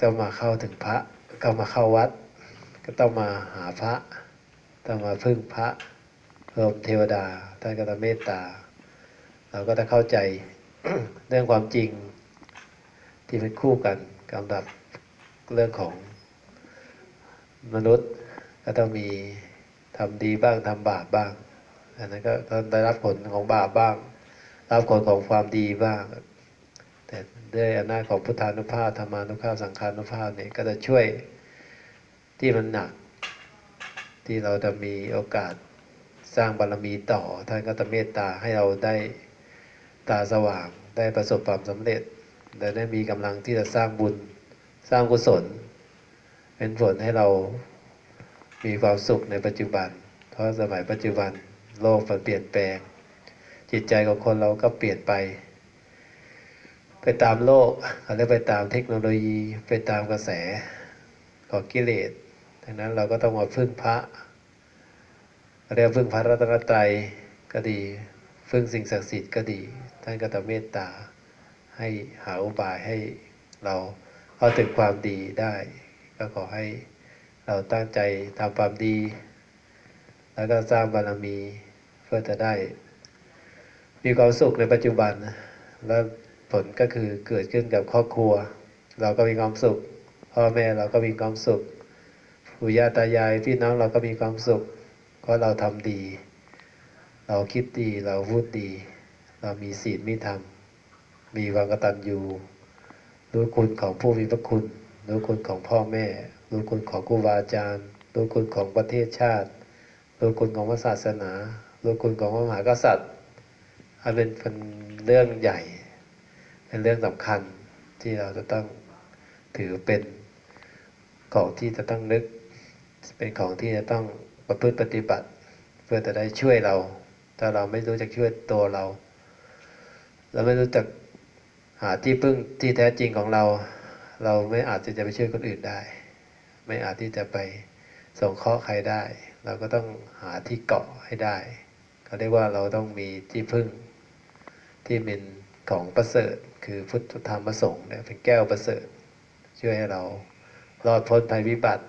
ต้องมาเข้าถึงพระก็มาเข้าวัด ก็ต้องมาหาพระ ต้องมาพึ่งพระรวมเทวดาท่านก็จะเมตตา เราก็จะเข้าใจเรื่องความจริงที่เป็นคู่กันกำกับเรื่องของมนุษย์ก็ต้องมีทำดีบ้างทำบาปบ้างอันนั้นก็ได้รับผลของบาปบ้าง รับผลของความดีบ้าง ด้วยอำนาจของพุทธานุภาพธรรมานุภาพสังขานุภาพเนี่ยก็จะช่วยที่มันหนัก ที่เราจะมีโอกาสสร้างบารมีต่อท่านก็จะเมตตาให้เราได้ตาสว่างได้ประสบความสำเร็จและได้มีกำลังที่จะสร้างบุญสร้างกุศล เป็นผลให้เรามีความสุขในปัจจุบัน เพราะสมัยปัจจุบันโลกมันเปลี่ยนแปลง จิตใจของคนเราก็เปลี่ยนไป ไปตามโลกเขาเรียกไปตามเทคโนโลยี ไปตามกระแสของกิเลสดังนั้นเราก็ต้องมาพึ่งพระเรียกพึ่งพระรัตนตรัยก็ดี พึ่งสิ่งศักดิ์สิทธิ์ก็ดี ท่านก็จะเมตตาให้หาอุบายให้เราเข้าถึงความดีได้ ก็ขอให้เราตั้งใจทำความดี แล้วก็สร้างบารมีเพื่อจะได้ มีความสุขในปัจจุบันนะแล้ว ลก็คือเกิดขึ้นกับครอบครัว เราก็มีความสุข พ่อแม่เราก็มีความสุขปู่ย่าตายายพี่น้องเราก็มีความสุข เพราะเราทำดี เราคิดดีเราพูดดี เรามีศีลมีธรรมมีความกตัญญูรู้คุณของผู้มีพระคุณรู้คุณของพ่อแม่ รู้คุณของครูบาอาจารย์รู้คุณของประเทศชาติรู้คุณของพระศาสนารู้คุณของพระมหากษัตริย์อันเป็นเรื่องใหญ่ เป็นเรื่องสำคัญที่เราจะต้องถือเป็นของที่จะต้องนึก เป็นของที่จะต้องประพฤติปฏิบัติ เพื่อจะได้ช่วยเรา ถ้าเราไม่รู้จักช่วยตัวเรา เราไม่รู้จักหาที่พึ่งที่แท้จริงของเรา เราไม่อาจจะจะไปช่วยคนอื่นได้ ไม่อาจที่จะไปส่งเคราะห์ใครได้ เราก็ต้องหาที่เกาะให้ได้เขาเรียกว่าเราต้องมีที่พึ่งที่เป็น ของประเสริฐ คือพุทธธรรมประสงค์เนี่ยเป็นแก้วประเสริฐ ช่วยให้เรารอดพ้นภัยวิบัติ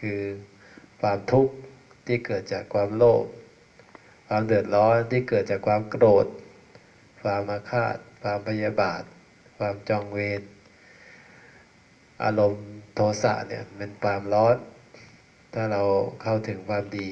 คือความทุกข์ที่เกิดจากความโลภความเดือดร้อนที่เกิดจากความโกรธ ความมาฆาต ความพยาบาท ความจองเวรอารมณ์โทสะเนี่ยเป็นความร้อน ถ้าเราเข้าถึงความดี